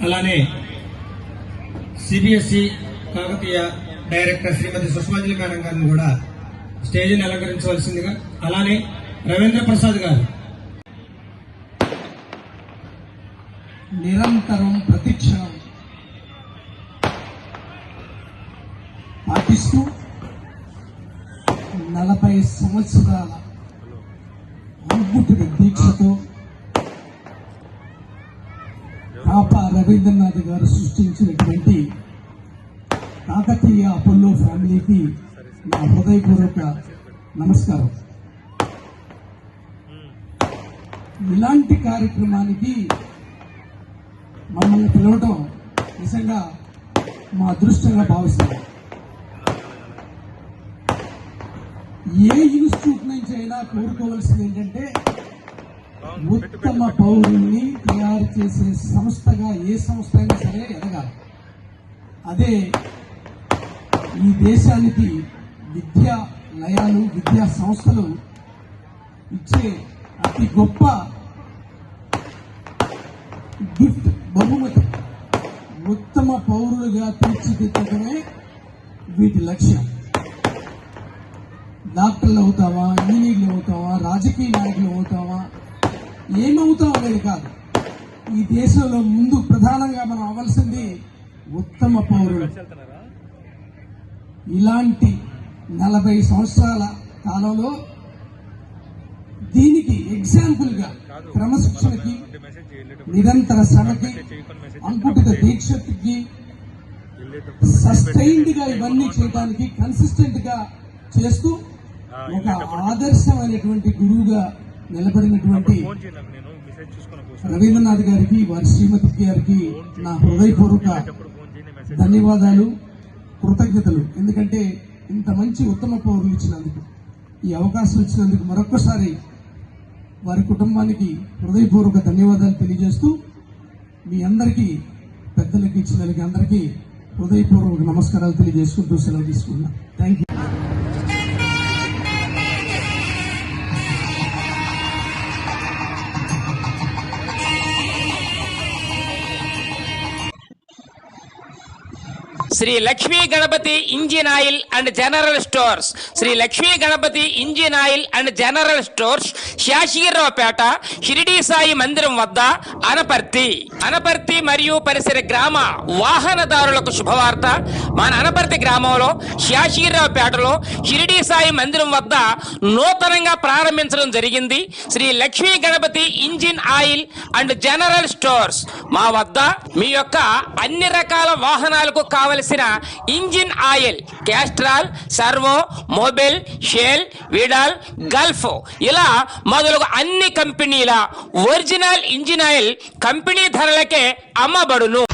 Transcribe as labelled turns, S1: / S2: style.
S1: అలానే CBSE Kakatiya director Srimathi Sushmanjali madam గారిని కూడా స్టేజీని అలంకరించవలసిందిగా అలానే రవీంద్ర ప్రసాద్ గారు.
S2: నిరంతరం ప్రతిక్షణం పాటిస్తూ నలభై సంవత్సరాల అనుభూతి దీక్షతో రవీంద్రనాథ్ గారు సృష్టించినటువంటి కాకతీయ అపోలో ఫ్యామిలీకి నా హృదయపూర్వక నమస్కారం. ఇలాంటి కార్యక్రమానికి మమ్మల్ని పిలవటం నిజంగా మా అదృష్టంగా భావిస్తున్నాం. ఏ ఇన్స్టిట్యూట్ నుంచి అయినా కోరుకోవాల్సింది ఏంటంటే ఉత్తమ పౌరుల్ని చేసే సంస్థగా ఏ సంస్థ అయినా సరే ఎదగాలి. అదే ఈ దేశానికి విద్యా లయాలు విద్యా సంస్థలు ఇచ్చే అతి గొప్ప గిఫ్ట్ బహుమతి. ఉత్తమ పౌరులుగా తీర్చిదిద్దడమే వీటి లక్ష్యం. డాక్టర్లు అవుతావా ఇంజనీర్లు అవుతావా రాజకీయ నాయకులు అవుతావా ఏమవుతావు అనేది కాదు. ఈ దేశంలో ముందు ప్రధానంగా మనం అవ్వాల్సింది ఉత్తమ పౌరులు. ఇలాంటి నలభై సంవత్సరాల కాలంలో దీనికి ఎగ్జాంపుల్గా క్రమశిక్షణకి నిరంతర శ్రమకి అంకుటిత దీక్షకి సస్టైన్డ్గా ఇవన్నీ చేయడానికి కన్సిస్టెంట్గా చేస్తూ ఒక ఆదర్శమైనటువంటి గురువుగా నిలబడినటువంటి రవీంద్రనాథ్ గారికి వారి శ్రీమతి గారికి నా హృదయపూర్వక ధన్యవాదాలు కృతజ్ఞతలు. ఎందుకంటే ఇంత మంచి ఉత్తమ పౌరులు ఇచ్చినందుకు ఈ అవకాశం ఇచ్చినందుకు మరొక్కసారి వారి కుటుంబానికి హృదయపూర్వక ధన్యవాదాలు తెలియజేస్తూ మీ అందరికీ పెద్దలకి చిన్నలకి అందరికీ హృదయపూర్వక నమస్కారాలు తెలియజేసుకుంటూ సెలవు తీసుకున్నా thank you
S3: Sri Lakshmi Ganapathi engine oil and general stores. Sri Lakshmi Ganapathi engine oil and general stores Sashiraopeta Shiridi Sai మందిరం వద్ద అనపర్తి. అనపర్తి మరియు పరిసర గ్రామ వాహనదారులకు శుభవార్త. మన అనపర్తి గ్రామంలో శాషీరావుపేటలో షిరిడి సాయి మందిరం వద్ద నూతనంగా ప్రారంభించడం జరిగింది. Sri Lakshmi Ganapathi engine oil and general stores. మా వద్ద మీ యొక్క అన్ని రకాల వాహనాలకు కావలసిన engine oil Castrol Servo Mobil Shell Veedol Gulf. ఇలా మొదలగు అన్ని కంపెనీల ఒరిజినల్ ఇంజిన్ ఆయిల్ కంపెనీ ధరలకే అమ్మబడును.